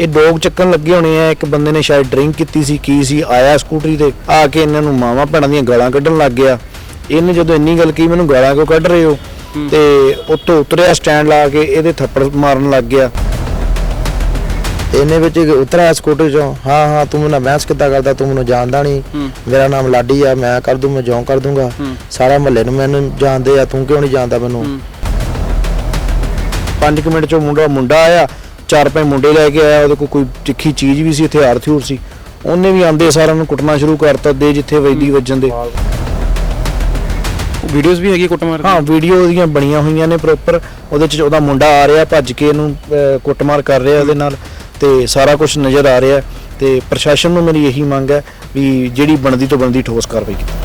ਇਹ ਡੋਗ ਚੱਕਣ ਲੱਗੇ ਹੋਣੇ ਆ। ਇੱਕ ਬੰਦੇ ਨੇ ਸ਼ਾਇਦ ਡਰਿੰਕ ਕੀਤੀ ਸੀ ਕੀ ਸੀ ਆਇਆ ਸਕੂਟਰੀ ਤੇ ਆ ਕੇ ਇਹਨਾਂ ਨੂੰ ਮਾਵਾਂ ਭੈਣਾਂ ਦੀਆਂ ਗਾਲਾਂ ਕੱਢਣ ਲੱਗ ਗਿਆ। ਇਹਨੇ ਜਦੋਂ ਇੰਨੀ ਗੱਲ ਕੀ ਮੈਨੂੰ ਗਾਲਾਂ ਕਿਉਂ ਕੱਢ ਰਹੇ ਹੋ? ਤੇ ਉੱਤੋਂ ਉਤਰਿਆ ਸਟੈਂਡ ਲਾ ਕੇ ਇਹਦੇ ਥੱਪੜ ਮਾਰਨ ਲੱਗ ਗਿਆ। ਇਹਨੇ ਵਿੱਚ ਉਤਰਿਆ ਸਕੂਟਰ ਚੋਂ। ਹਾਂ ਹਾਂ ਤੂੰ ਮੈਨੂੰ ਬਹਿਸ ਕਿੱਦਾਂ ਕਰਦਾ ਤੂੰ ਮੈਨੂੰ ਜਾਣਦਾ ਨਹੀਂ ਮੇਰਾ ਨਾਮ ਲਾਡੀ ਆ ਮੈਂ ਕਰ ਦੂੰ ਮੈਂ ਜੋਂ ਕਰ ਦੂੰਗਾ। ਸਾਰਾ ਮਹੱਲੇ ਨੂੰ ਮੈਨੂੰ ਜਾਣਦੇ ਆ ਤੂੰ ਕਿਉਂ ਨਹੀਂ ਜਾਣਦਾ ਮੈਨੂੰ? 5 ਮਿੰਟ ਚੋਂ ਮੁੰਡਾ ਮੁੰਡਾ ਆਇਆ। ਚਾਰ ਪੰਜ ਮੁੰਡੇ ਲੈ ਕੇ ਆਇਆ ਉਹਦੇ ਕੋਲ ਕੋਈ ਤਿੱਖੀ ਚੀਜ਼ ਵੀ ਸੀ ਹਥਿਆਰ ਥਿਊਰ ਸੀ ਉਹਨੇ ਵੀ ਆਂਦੇ ਸਾਰਿਆਂ ਨੂੰ ਕੁੱਟਣਾ ਸ਼ੁਰੂ ਕਰਤਾ ਦੇ ਜਿੱਥੇ ਵੈਦੀ ਵੱਜਣ ਦੇ ਵੀਡੀਓਜ਼ ਵੀ ਹੈਗੀ ਕੁੱਟਮਾਰ ਹਾਂ ਵੀਡੀਓ ਉਹਦੀਆਂ ਬਣੀਆਂ ਹੋਈਆਂ ਨੇ ਪ੍ਰੋਪਰ ਉਹਦੇ ਚ ਉਹਦਾ ਮੁੰਡਾ ਆ ਰਿਹਾ ਭੱਜ ਕੇ ਇਹਨੂੰ ਅਹ, ਕੁੱਟਮਾਰ ਕਰ ਰਿਹਾ ਉਹਦੇ ਨਾਲ ਤੇ ਸਾਰਾ ਕੁਝ ਨਜ਼ਰ ਆ ਰਿਹਾ ਤੇ ਪ੍ਰਸ਼ਾਸਨ ਨੂੰ ਮੇਰੀ ਇਹੀ ਮੰਗ ਹੈ ਵੀ ਜਿਹੜੀ ਬਣਦੀ ਤੋਂ ਬਣਦੀ ਠੋਸ ਕਾਰਵਾਈ ਕੀਤੀ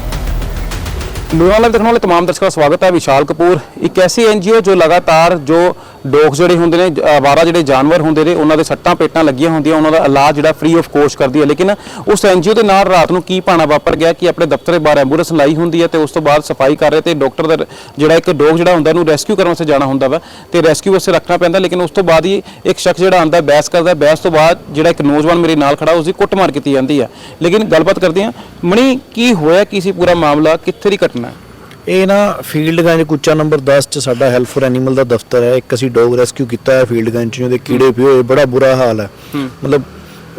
ਲੁਧਿਆਣਾ ਲਾਈਵ ਦੇਖਣ ਵਾਲੇ तमाम ਦਰਸ਼ਕਾਂ ਦਾ ਸਵਾਗਤ ਹੈ ਵਿਸ਼ਾਲ ਕਪੂਰ ਇੱਕ ਐਸੀ ਐਨਜੀਓ ਜੋ ਲਗਾਤਾਰ ਜੋ ਡੌਗਸ ਜਿਹੜੇ ਹੁੰਦੇ ਨੇ ਜ- ਆਵਾਰਾ ਜਿਹੜੇ ਜਾਨਵਰ ਹੁੰਦੇ ਨੇ, ਉਹਨਾਂ ਦੇ ਸੱਟਾਂ ਪੇਟਾਂ ਲੱਗੀਆਂ ਹੁੰਦੀਆਂ, ਉਹਨਾਂ ਦਾ ਇਲਾਜ ਜਿਹੜਾ ਫ੍ਰੀ ਆਫ ਕੋਸਟ ਕਰਦੀ ਹੈ। ਲੇਕਿਨ ਉਸ ਐਨਜੀਓ ਦੇ ਨਾਲ ਰਾਤ ਨੂੰ ਕੀ ਭਾਣਾ ਵਾਪਰ ਗਿਆ ਕਿ ਆਪਣੇ ਦਫ਼ਤਰ ਦੇ ਬਾਹਰ ਐਂਬੂਲੈਂਸ ਲਾਈ ਹੁੰਦੀ ਹੈ ਤੇ ਉਸ ਤੋਂ ਬਾਅਦ ਸਫ਼ਾਈ ਕਰ ਰਹੇ ਤੇ ਡਾਕਟਰ ਦਾ ਜਿਹੜਾ ਇੱਕ ਡੋਗ ਜਿਹੜਾ ਹੁੰਦਾ, ਉਹਨੂੰ ਰੈਸਕਿਊ ਕਰਨ ਵਾਸਤੇ ਜਾਣਾ ਹੁੰਦਾ ਵਾ ਤੇ ਰੈਸਕਿਊ ਵਾਸਤੇ ਰੱਖਣਾ ਪੈਂਦਾ, ਲੇਕਿਨ ਉਸ ਤੋਂ ਬਾਅਦ ਹੀ ਇੱਕ ਸ਼ਖਸ ਜਿਹੜਾ ਆਂਦਾ ਬਹਿਸ ਕਰਦਾ, ਬਹਿਸ ਤੋਂ ਬਾਅਦ ਜਿਹੜਾ ਇੱਕ ਨੌਜਵਾਨ ਮੇਰੇ ਨਾਲ ਖੜਾ ਉਸ ਦੀ ਕੁੱਟਮਾਰ ਕੀਤੀ ਜਾਂਦੀ ਹੈ। ਲੇਕਿਨ ਗੱਲਬਾਤ ਕਰਦੇ ਹਾਂ, ਮਣੀ, ਕੀ ਹੋਇਆ, ਕੀ ਸੀ ਪੂਰਾ ਮਾਮਲਾ, ਕਿੱਥੇ ਦੀ ਘਟਨਾ ਹੈ? ਇਹ ਨਾ ਫੀਲਡ ਗੰਜ ਕੁੱਚਾ ਨੰਬਰ 10 ਚ ਸਾਡਾ ਹੈਲਪ ਫॉर ਐਨੀਮਲ ਦਾ ਦਫ਼ਤਰ ਹੈ। ਇੱਕ ਅਸੀਂ ਡੌਗ ਰੈਸਕਿਊ ਕੀਤਾ ਹੈ ਫੀਲਡ ਗੰਜ ਚ ਉਹਦੇ ਕੀੜੇ ਪਏ ਹੋਏ ਬੜਾ ਬੁਰਾ ਹਾਲ ਹੈ। ਮਤਲਬ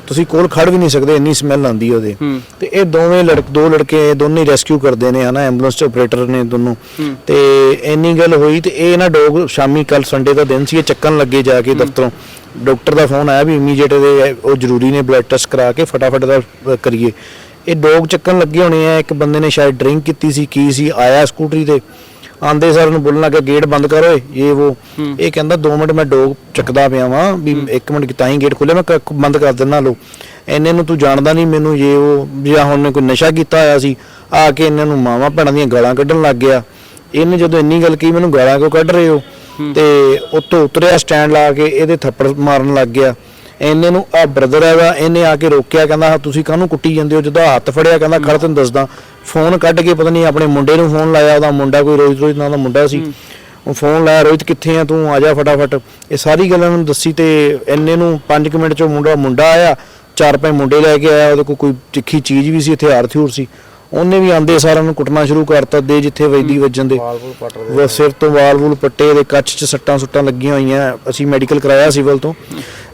ਤੁਸੀਂ ਕੋਲ ਖੜ ਵੀ ਨਹੀਂ ਸਕਦੇ ਇੰਨੀ ਸਮੈਲ ਆਉਂਦੀ ਉਹਦੇ। ਤੇ ਇਹ ਦੋਵੇਂ ਲੜਕ ਦੋ ਲੜਕੇ ਦੋਨੇ ਰੈਸਕਿਊ ਕਰਦੇ ਨੇ ਹਨਾ ਐਂਬੂਲੈਂਸ ਚ ਆਪਰੇਟਰ ਨੇ ਦੋਨੋਂ। ਤੇ ਇੰਨੀ ਗੱਲ ਹੋਈ ਤੇ ਇਹ ਨਾ ਡੌਗ ਸ਼ਾਮੀ ਕੱਲ ਸੰਡੇ ਦਾ ਦਿਨ ਸੀ ਇਹ ਚੱਕਣ ਲੱਗੇ ਜਾ ਕੇ ਦਫ਼ਤਰੋਂ। ਡਾਕਟਰ ਦਾ ਫੋਨ ਆਇਆ ਵੀ ਇਮੀਡੀਏਟ ਦੇ ਉਹ ਜ਼ਰੂਰੀ ਨੇ ਬਲੱਡ ਟੈਸਟ ਕਰਾ ਕੇ ਫਟਾਫਟ ਦਾ ਕਰੀਏ। ਇਹ ਡੋਗ ਚੱਕਣ ਲੱਗੇ ਹੋਣੇ ਆ ਇੱਕ ਬੰਦੇ ਨੇ ਸ਼ਾਇਦ ਡਰਿੰਕ ਕੀਤੀ ਸੀ ਕੀ ਸੀ ਆਇਆ ਸਕੂਟਰੀ ਤੇ। ਆਂਦੇ ਸਰ ਨੂੰ ਬੋਲਣ ਲੱਗਾ ਗੇਟ ਬੰਦ ਕਰ ਓਏ ਇਹ ਉਹ। ਇਹ ਕਹਿੰਦਾ 2 ਮਿੰਟ ਮੈਂ ਡੋਗ ਚੱਕਦਾ ਪਿਆ ਵਾਂ ਵੀ 1 ਮਿੰਟ ਤਾਂ ਹੀ ਗੇਟ ਖੋਲਿਆ ਮੈਂ ਕ- ਬੰਦ ਕਰ ਦਿੰਦਾ ਲੋ ਇਹਨੇ ਨੂੰ ਤੂੰ ਜਾਣਦਾ ਨਹੀਂ ਮੈਨੂੰ ਇਹ ਉਹ ਜਾਂ ਹੁਣ ਨੇ ਕੋਈ ਨਸ਼ਾ ਕੀਤਾ ਹੋਇਆ ਸੀ ਆ ਕੇ ਇਹਨਾਂ ਨੂੰ ਮਾਵਾਂ ਭੈਣਾਂ ਦੀਆਂ ਗਾਲਾਂ ਕੱਢਣ ਲੱਗ ਗਿਆ। ਇਹਨੇ ਜਦੋਂ ਇੰਨੀ ਗੱਲ ਕੀ ਮੈਨੂੰ ਗਾਲਾਂ ਕਿਉਂ ਕੱਢ ਰਹੇ ਹੋ। ਤੇ ਉੱਤੋਂ ਉਤਰਿਆ ਸਟੈਂਡ ਲਾ ਕੇ ਇਹਦੇ ਥੱਪੜ ਮਾਰਨ ਲੱਗ ਗਿਆ। ਇਹਨੇ ਨੂੰ ਆ ਬ੍ਰਦਰ ਹੈਗਾ ਇਹਨੇ ਆ ਕੇ ਰੋਕਿਆ ਕਹਿੰਦਾ ਤੁਸੀਂ ਕਾਹਨੂੰ ਕੁੱਟੀ ਜਾਂਦੇ ਹੋ? ਜਦੋਂ ਹੱਥ ਫੜਿਆ ਕਹਿੰਦਾ ਖੜ ਤੈਨੂੰ ਦੱਸਦਾ। ਫੋਨ ਕੱਢ ਕੇ ਪਤਾ ਨਹੀਂ ਆਪਣੇ ਮੁੰਡੇ ਨੂੰ ਫੋਨ ਲਾਇਆ ਉਹਦਾ ਮੁੰਡਾ ਕੋਈ ਰੋਹਿਤ ਰੋਹਿਤ ਨਾਂ ਦਾ ਮੁੰਡਾ ਸੀ। ਉਹ ਫੋਨ ਲਾਇਆ ਰੋਹਿਤ ਕਿੱਥੇ ਆ ਤੂੰ? ਆ ਜਾ ਫਟਾਫਟ। ਇਹ ਸਾਰੀ ਗੱਲਾਂ ਨੂੰ ਦੱਸੀ ਤੇ ਇੰਨੇ ਨੂੰ 5 ਮਿੰਟ ਚ ਮੁੰਡਾ ਮੁੰਡਾ ਆਇਆ ਚਾਰ ਪੰਜ ਮੁੰਡੇ ਲੈ ਕੇ ਆਇਆ ਉਹਦੇ ਕੋਲ ਕੋਈ ਤਿੱਖੀ ਚੀਜ਼ ਵੀ ਸੀ ਹਥਿਆਰ ਥਿਊਰ ਸੀ। ਉਹਨੇ ਵੀ ਆਂਦੇ ਸਾਰਿਆਂ ਨੂੰ ਕੁੱਟਣਾ ਸ਼ੁਰੂ ਕਰਤਾ ਦੇ ਜਿੱਥੇ ਵੈਦੀ ਵੱਜਣ ਦੇ। ਉਹ ਸਿਰ ਤੋਂ ਵਾਲ ਵੂਲ ਪੱਟੇ ਦੇ ਕੱਚ ਚ ਸੱਟਾਂ ਸੁੱਟਾਂ ਲੱਗੀਆਂ ਹੋਈਆਂ ਅਸੀਂ ਮੈਡੀਕਲ ਕਰਾਇਆ ਸਿਵਲ ਤੋਂ।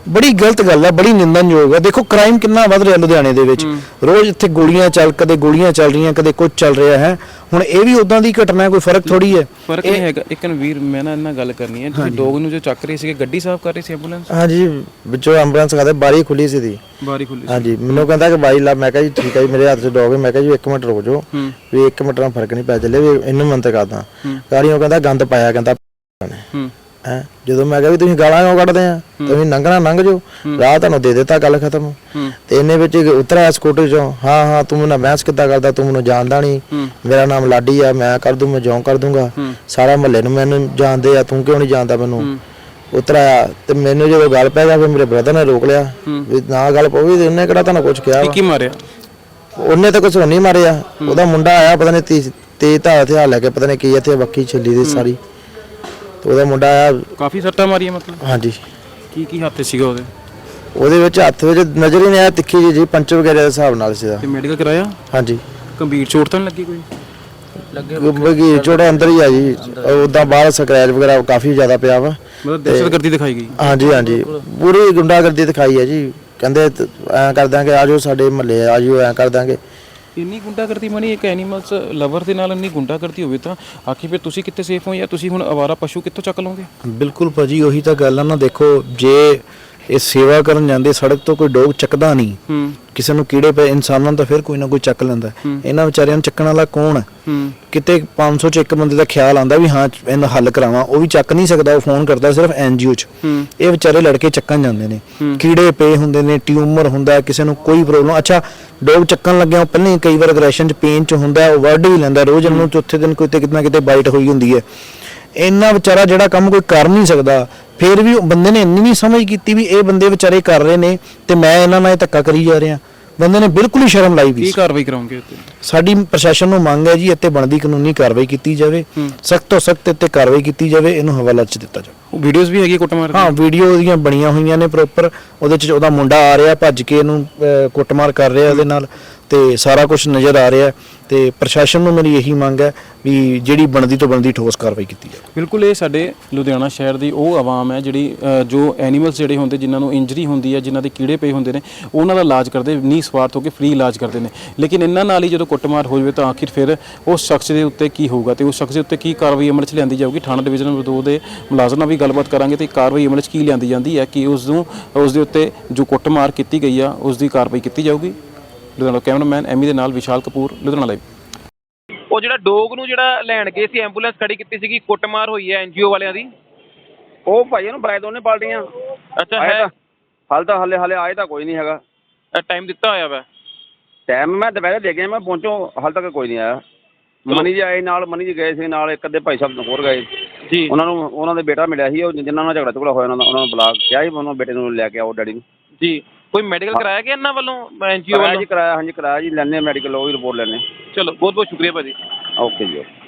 ਬੜੀ ਗਲਤ ਗੱਲ ਹੈ ਬੜੀ ਨਿੰਦਨਯੋਗ ਹੈ ਦੇਖੋ ਕ੍ਰਾਈਮ ਕਿੰਨਾ ਵੱਧ ਰਿਹਾ ਲੁਧਿਆਣੇ ਦੇ ਵਿੱਚ। ਰੋਜ਼ ਇੱਥੇ ਗੋਲੀਆਂ ਚੱਲ ਕਦੇ ਗੋਲੀਆਂ ਚੱਲ ਰਹੀਆਂ ਕਦੇ ਕੁਝ ਚੱਲ ਰਿਹਾ ਹੈ। ਹੁਣ ਇਹ ਵੀ ਉਦਾਂ ਦੀ ਘਟਨਾ ਹੈ ਕੋਈ ਫ਼ਰਕ ਥੋੜੀ ਹੈ। ਫ਼ਰਕ ਨਹੀਂ ਹੈਗਾ। ਇੱਕ ਵੀਰ ਮੈਂ ਨਾ ਇਹਨਾਂ ਗੱਲ ਕਰਨੀ ਹੈ। ਤੁਸੀਂ ਡੌਗ ਨੂੰ ਜੋ ਚੱਕ ਰਹੇ ਸੀਗੇ ਗੱਡੀ ਸਾਫ਼ ਕਰ ਰਹੇ ਸੀ ਐਂਬੂਲੈਂਸ ਹਾਂਜੀ ਵਿੱਚੋਂ ਐਂਬੂਲੈਂਸ ਕਹਿੰਦੇ ਬਾਰੀ ਖੁੱਲੀ ਸੀ ਦੀ ਬਾਰੀ ਖੁੱਲੀ ਹਾਂਜੀ ਮੈਨੂੰ ਕਹਿੰਦਾ ਕਿ ਬਾਈ ਲਾ ਮੈਂ ਕਿਹਾ ਜੀ ਠੀਕ ਹੈ ਜੀ ਮੇਰੇ ਹੱਥ 'ਚ ਡੋਗ ਹੈ ਮੈਂ ਕਿਹਾ ਜੀ 1 ਮਿੰਟ ਰੁਕ ਜਾਓ। ਵੀ 1 ਮਿੰਟ ਨਾਲ ਫ਼ਰਕ ਨਹੀਂ ਪੈ ਚੱਲੇ ਵੀ ਇਹਨੂੰ ਮੰਤ ਕਰਦਾ ਗਾੜੀਆਂ ਕਹਿੰਦਾ ਗੰਦ ਪਾਇਆ ਕਹਿੰਦਾ ਹੂੰ। ਹੈ? ਜਦੋਂ ਮੈਂ ਕਿਹਾ ਵੀ ਤੁਸੀਂ ਗਾਲਾਂ ਕਿਉਂ ਕੱਢਦੇ ਆ? ਤੁਸੀਂ ਲੰਘਣਾ ਲੰਘ ਜਾਓ ਰਾਹ ਤੁਹਾਨੂੰ ਦੇ ਦਿੱਤਾ ਗੱਲ ਖਤਮ। ਤੇ ਇਹਨੇ ਵਿੱਚ ਉਤਰਿਆ ਸਕੂਟਰ ਚੋਂ। ਹਾਂ ਹਾਂ ਤੂੰ ਮੈਨੂੰ ਬਹਿਸ ਕਿੱਦਾਂ ਕਰਦਾ? ਤੂੰ ਮੈਨੂੰ ਜਾਣਦਾ ਨਹੀਂ ਮੇਰਾ ਨਾਮ ਲਾਡੀ ਆ ਮੈਂ ਕਰ ਦੂੰ ਮੈਂ ਜੋਂ ਕਰ ਦੂੰਗਾ। ਸਾਰਾ ਮਹੱਲੇ ਨੂੰ ਮੈਨੂੰ ਜਾਣਦੇ ਆ। ਤੂੰ ਕਿਉਂ ਨਹੀਂ ਜਾਣਦਾ ਮੈਨੂੰ? ਉਤਰਿਆ ਤੇ ਮੈਨੂੰ ਜਦੋਂ ਗੱਲ ਪੈ ਗਿਆ ਫਿਰ ਮੇਰੇ ਬ੍ਰਦਰ ਨੇ ਰੋਕ ਲਿਆ। ਵੀ ਨਾ ਗੱਲ ਪਊਗੀ ਤੇ ਉਹਨੇ ਕਿਹੜਾ ਤੁਹਾਨੂੰ ਕੁਝ ਕਿਹਾ ਕੀ ਮਾਰਿਆ? ਉਹਨੇ ਤਾਂ ਕੁਝ ਨਹੀਂ ਮਾਰਿਆ। ਉਹਦਾ ਮੁੰਡਾ ਆਇਆ ਪਤਾ ਨਹੀਂ ਤੇਜ਼ ਧਾਰ ਹਥਿਆਰ ਲੈ ਕੇ ਪਤਾ ਨਹੀਂ ਕੀ ਇੱਥੇ ਬੱਕੀ ਛੱਲੀ ਦੀ ਸਾਰੀ। ਤੇ ਉਹਦਾ ਮੁੰਡਾ ਆਇਆ ਕਾਫੀ ਸੱਟਾਂ ਮਾਰੀਆਂ ਮਤਲਬ? ਹਾਂਜੀ। ਕੀ ਕੀ ਹੱਥ ਸੀਗਾ ਉਹਦੇ? ਉਹਦੇ ਵਿੱਚ ਹੱਥ ਵਿੱਚ ਨਜ਼ਰ ਹੀ ਨਹੀਂ ਆਇਆ ਤਿੱਖੀ ਜਿਹੀ ਜੀ ਪੰਚ ਵਗੈਰਾ ਦੇ ਹਿਸਾਬ ਨਾਲ ਸੀਗਾ। ਤੇ ਮੈਡੀਕਲ ਕਰਾਇਆ? ਹਾਂਜੀ। ਗੰਭੀਰ ਚੋਟ ਤਾਂ ਨਹੀਂ ਲੱਗੀ ਕੋਈ? ਬਗੀ ਛੋਟਾ ਅੰਦਰ ਹੀ ਆ ਜੀ। ਉਦਾਂ ਬਾਹਰ ਸਕ੍ਰੈਚ ਵਗੈਰਾ ਕਾਫੀ ਜ਼ਿਆਦਾ ਪਿਆ ਵਾ। ਮਤਲਬ ਦਹਿਸ਼ਤਗਰਦੀ ਦਿਖਾਈ ਗਈ? ਹਾਂਜੀ ਹਾਂਜੀ। ਪੂਰੀ ਗੁੰਡਾਗਰਦੀ ਦਿਖਾਈ ਹੈ ਜੀ। ਕਹਿੰਦੇ ਐਂ ਕਰ ਦਾਂਗੇ ਆਜੋ ਸਾਡੇ ਮਹੱਲੇ ਆਜੋ ਐਂ ਕਰ ਦਾਂਗੇ ਇੰਨੀ ਗੁੰਡਾਗਰਦੀ ਮਨੀ ਇੱਕ ਐਨੀਮਲਸ ਲਵਰ ਦੇ ਨਾਲ ਇੰਨੀ ਗੁੰਡਾਗਰਦੀ ਹੋਵੇ ਤਾਂ ਆਖੀ ਫਿਰ ਤੁਸੀਂ ਕਿੱਥੇ ਸੇਫ ਹੋ ਜਾਂ ਤੁਸੀਂ ਹੁਣ ਅਵਾਰਾ ਪਸ਼ੂ ਕਿੱਥੋਂ ਚੱਕ ਲਓਗੇ ਬਿਲਕੁਲ ਭਾਜੀ, ਉਹੀ ਤਾਂ ਗੱਲ ਆ ਨਾ, ਦੇਖੋ, ਜੇ ਇਹ ਸੇਵਾ ਕਰਨ ਜਾਂਦੇ ਸੜਕ ਤੋਂ ਕੋਈ ਡੋਗ ਚੱਕਦਾ ਨਹੀਂ। ਕਿਸੇ ਨੂੰ ਕੀੜੇ ਪਏ ਇਨਸਾਨਾਂ ਨੂੰ ਤਾਂ ਫਿਰ ਕੋਈ ਨਾ ਕੋਈ ਚੱਕ ਲੈਂਦਾ। ਇਹਨਾਂ ਵਿਚਾਰਿਆਂ ਨੂੰ ਚੱਕਣ ਵਾਲਾ ਕੌਣ ਹੈ? ਕਿਤੇ 500 ਚ ਇੱਕ ਬੰਦੇ ਦਾ ਖਿਆਲ ਆਂਦਾ ਵੀ ਹਾਂ ਇਹਨੂੰ ਹੱਲ ਕਰਾਵਾਂ। ਉਹ ਵੀ ਚੱਕ ਨਹੀਂ ਸਕਦਾ ਉਹ ਫੋਨ ਕਰਦਾ ਸਿਰਫ ਐਨਜੀਓ ਚ। ਇਹ ਵਿਚਾਰੇ ਲੜਕੇ ਚੱਕਣ ਜਾਂਦੇ ਨੇ। ਕੀੜੇ ਪਏ ਹੁੰਦੇ ਨੇ ਟਿਊਮਰ ਹੁੰਦਾ ਕਿਸੇ ਨੂੰ ਕੋਈ ਪ੍ਰੋਬਲਮ। ਅੱਛਾ ਡੋਗ ਚੱਕਣ ਲੱਗਿਆ ਉਹ ਪਹਿਲਾਂ ਹੀ ਕਈ ਵਾਰ ਅਗਰੈਸ਼ਨ ਚ ਪੇਨ ਚ ਹੁੰਦਾ ਉਹ ਵੱਢ ਵੀ ਲੈਂਦਾ। ਰੋਜ਼ ਇਹਨੂੰ ਚੌਥੇ ਦਿਨ ਕੋਈ ਤੇ ਕਿਤੇ ਕਿਤੇ ਬਾਈਟ ਹੋਈ ਹੁੰਦੀ ਹੈ। ਇੰਨਾ ਵਿਚਾਰਾ ਜਿਹੜਾ ਕੰਮ ਕੋਈ ਕਰ ਨਹੀਂ ਸਕਦਾ ਫਿਰ ਵੀ ਉਹ ਬੰਦੇ ਨੇ ਇੰਨੀ ਨਹੀਂ ਸਮਝ ਕੀਤੀ ਵੀ ਇਹ ਬੰਦੇ ਵਿਚਾਰੇ ਕਰ ਰਹੇ ਨੇ ਤੇ ਮੈਂ ਇਹਨਾਂ ਨਾਲ ਇਹ ਧੱਕਾ ਕਰੀ ਜਾ ਰਿਹਾ। ਬੰਦੇ ਨੇ ਬਿਲਕੁਲ ਹੀ ਸ਼ਰਮ ਲਾਈ ਵੀ ਕੀ। ਕਾਰਵਾਈ ਕਰਾਉਂਗੇ ਉੱਤੇ? ਸਾਡੀ ਪ੍ਰਸ਼ਾਸਨ ਨੂੰ ਮੰਗ ਹੈ ਜੀ ਇੱਥੇ ਬਣਦੀ ਕਾਨੂੰਨੀ ਕਾਰਵਾਈ ਕੀਤੀ ਜਾਵੇ। ਸਖਤ ਤੋਂ ਸਖਤ ਇੱਥੇ ਕਾਰਵਾਈ ਕੀਤੀ ਜਾਵੇ ਇਹਨੂੰ ਹਵਾਲਾ 'ਚ ਦਿੱਤਾ ਜਾਵੇ। ਵੀਡੀਓਜ਼ ਵੀ ਹੈਗੀ ਕੁੱਟਮਾਰ ਹਾਂ ਵੀਡੀਓ ਉਹਦੀਆਂ ਬਣੀਆਂ ਹੋਈਆਂ ਨੇ ਪ੍ਰੋਪਰ ਉਹਦੇ 'ਚ ਉਹਦਾ ਮੁੰਡਾ ਆ ਰਿਹਾ ਭੱਜ ਕੇ ਇਹਨੂੰ ਅਹ, ਕੁੱਟਮਾਰ ਕਰ ਰਿਹਾ ਉਹਦੇ ਨਾਲ। ਤੇ ਸਾਰਾ ਕੁਝ ਨਜ਼ਰ ਆ ਰਿਹਾ ਤੇ ਪ੍ਰਸ਼ਾਸਨ ਨੂੰ ਮੇਰੀ ਇਹੀ ਮੰਗ ਹੈ ਵੀ ਜਿਹੜੀ ਬਣਦੀ ਤੋਂ ਬਣਦੀ ਠੋਸ ਕਾਰਵਾਈ ਕੀਤੀ ਜਾਵੇ। ਬਿਲਕੁਲ ਇਹ ਸਾਡੇ ਲੁਧਿਆਣਾ ਸ਼ਹਿਰ ਦੀ ਉਹ ਆਵਾਮ ਹੈ ਜਿਹੜੀ ਅ, ਜੋ ਐਨੀਮਲਸ ਜਿਹੜੇ ਹੁੰਦੇ ਜਿਨ੍ਹਾਂ ਨੂੰ ਇੰਜਰੀ ਹੁੰਦੀ ਹੈ ਜਿਨ੍ਹਾਂ ਦੇ ਕੀੜੇ ਪਏ ਹੁੰਦੇ ਨੇ ਉਹਨਾਂ ਦਾ ਇਲਾਜ ਕਰਦੇ ਨੀ ਸਵਾਰਥ ਹੋ ਕੇ ਫ੍ਰੀ ਇਲਾਜ ਕਰਦੇ ਨੇ। ਲੇਕਿਨ ਇਹਨਾਂ ਨਾਲ ਹੀ ਜਦੋਂ ਕੁੱਟਮਾਰ ਹੋ ਜਾਵੇ ਤਾਂ ਆਖਿਰ ਫਿਰ ਉਸ ਸ਼ਖਸ ਦੇ ਉੱਤੇ ਕੀ ਹੋਊਗਾ ਤੇ ਉਸ ਸ਼ਖਸ ਦੇ ਉੱਤੇ ਕੀ ਕਾਰਵਾਈ ਅਮਲ 'ਚ ਲਿਆਂਦੀ ਜਾਊਗੀ? ਥਾਣਾ ਡਿਵੀਜ਼ਨ ਨੰਬਰ 2 ਦੇ ਮੁਲਾਜ਼ਮ ਨਾਲ ਵੀ ਗੱਲਬਾਤ ਕਰਾਂਗੇ ਤੇ ਕਾਰਵਾਈ ਅਮਲ 'ਚ ਕੀ ਲਿਆਂਦੀ ਜਾਂਦੀ ਹੈ ਕਿ ਉਸ ਨੂੰ ਉਸ ਦੇ ਉੱਤੇ ਜੋ ਕੁੱਟਮਾਰ ਕੀਤੀ ਗਈ ਆ ਉਸ ਦੀ ਕਾਰਵਾਈ ਕੀਤੀ ਜਾਊਗੀ? ਲੁਧਿਆਣਾ ਕੈਮਰਾਮੈਨ ਐਮੀ ਦੇ ਨਾਲ ਵਿਸ਼ਾਲ ਕਪੂਰ ਲੁਧਿਆਣਾ ਲਾਈਵ ਉਹ ਜਿਹੜਾ ਡੋਗ ਨੂੰ ਜਿਹੜਾ ਲੈਣ ਗਏ ਸੀ ਐਂਬੂਲੈਂਸ ਖੜੀ ਕੀਤੀ ਸੀਗੀ ਕੁੱਟਮਾਰ ਹੋਈ ਹੈ ਐਨਜੀਓ ਵਾਲਿਆਂ ਦੀ? ਉਹ ਭਾਈ ਉਹਨੂੰ ਬੁਲਾਏ ਦੋਨੇ ਪਾਰਟੀਆਂ ਅੱਛਾ ਹੈ। ਹਾਲ ਤਾਂ ਹਲੇ ਹਲੇ ਆਏ ਤਾਂ ਕੋਈ ਨਹੀਂ ਹੈਗਾ। ਟਾਈਮ ਦਿੱਤਾ ਹੋਇਆ ਵਾ। ਟਾਈਮ ਮੈਂ ਦੁਪਹਿਰੇ ਦੇ ਗਿਆ ਮੈਂ ਪਹੁੰਚੋ ਹਾਲ ਤੱਕ ਕੋਈ ਨਹੀਂ ਆਇਆ। ਮਨੀ ਜੀ ਆਏ ਨਾਲ ਮਨੀ ਜੀ ਗਏ ਸੀ ਨਾਲ ਇੱਕ ਅੱਧੇ ਭਾਈ ਸਾਹਿਬ ਹੋਰ ਗਏ। ਜੀ। ਉਹਨਾਂ ਨੂੰ ਉਹਨਾਂ ਦੇ ਬੇਟਾ ਮਿਲਿਆ ਸੀ ਉਹ ਜਿਨ੍ਹਾਂ ਨਾਲ ਝਗੜਾ ਝਗੜਾ ਹੋਇਆ ਉਹਨਾਂ ਦਾ ਉਹਨਾਂ ਨੂੰ ਬੁਲਾ ਕੇ ਕਿਹਾ ਸੀ ਉਹਨਾਂ ਬੇਟੇ ਨੂੰ ਲੈ ਕੇ ਆਓ ਡੈਡੀ ਨੂੰ। ਜੀ। ਕੋਈ ਮੈਡੀਕਲ ਕਰਾਇਆ ਕਿ ਇਹਨਾਂ ਵੱਲੋਂ ਐਨਜੀਓ ਕਰਾਇਆ ਵੱਲੋਂ? ਜੀ ਕਰਾਇਆ ਹਾਂਜੀ ਕਰਾਇਆ ਜੀ ਲੈਣੇ ਮੈਡੀਕਲ ਉਹ ਵੀ ਰਿਪੋਰਟ ਲੈਣੇ ਚਲੋ ਬਹੁਤ ਬਹੁਤ ਸ਼ੁਕਰੀਆ ਭਾਜੀ। ਓਕੇ ਜੀ ਓਕੇ।